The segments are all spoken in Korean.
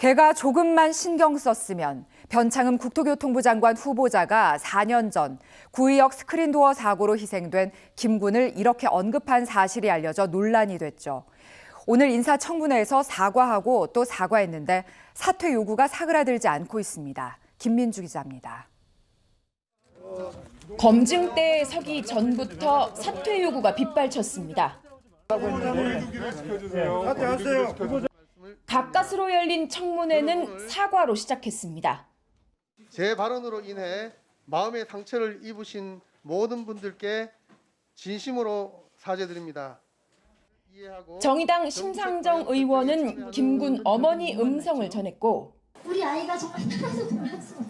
걔가 조금만 신경 썼으면 변창흠 국토교통부 장관 후보자가 4년 전 구의역 스크린도어 사고로 희생된 김군을 이렇게 언급한 사실이 알려져 논란이 됐죠. 오늘 인사청문회에서 사과하고 또 사과했는데 사퇴 요구가 사그라들지 않고 있습니다. 김민주 기자입니다. 검증대에 서기 전부터 사퇴 요구가 빗발쳤습니다. 가까스로 열린 청문회는 사과로 시작했습니다. 제 발언으로 인해 마음의 상처를 입으신 모든 분들께 진심으로 사죄드립니다. 정의당 심상정 의원은 김군 어머니 음성을 전했고 우리 아이가 정말 살아서 돌아왔어. 우리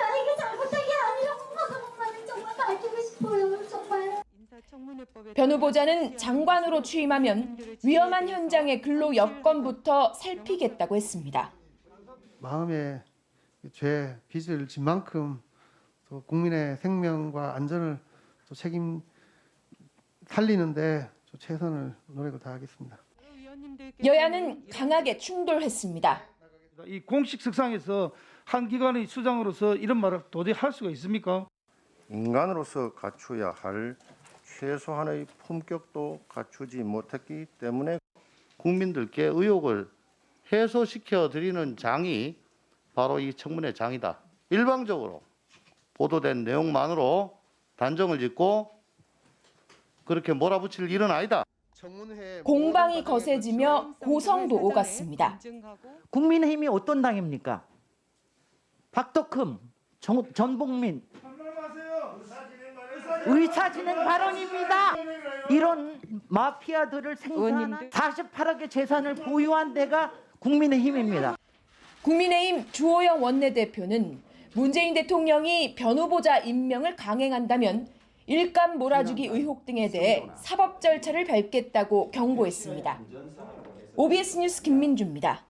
아이가 잘못한 게 아니라고 엄마는 정말 밝히고 싶어요. 정말. 변 후보자는 장관으로 취임하면 위험한 현장의 근로 여건부터 살피겠다고 했습니다. 마음의 죄 빚을 진 만큼 또 국민의 생명과 안전을 또 책임 살리는데 또 최선을 노력을 다하겠습니다. 여야는 강하게 충돌했습니다. 이 공식 석상에서 한 기관의 수장으로서 이런 말을 도저히 할 수가 있습니까? 인간으로서 갖춰야 할 최소한의 품격도 갖추지 못했기 때문에 국민들께 의혹을 해소시켜 드리는 장이 바로 이 청문회 장이다. 일방적으로 보도된 내용만으로 단정을 짓고 그렇게 몰아붙일 일은 아니다. 공방이 거세지며 고성도 오갔습니다. 국민의힘이 어떤 당입니까? 박덕흠, 정- 전복민 의사진행 발언입니다. 이런 마피아들을 생산한 48억의 재산을 보유한 데가 국민의힘입니다. 국민의힘 주호영 원내대표는 문재인 대통령이 변 후보자 임명을 강행한다면 일감 몰아주기 의혹 등에 대해 사법 절차를 밟겠다고 경고했습니다. OBS 뉴스 김민주입니다.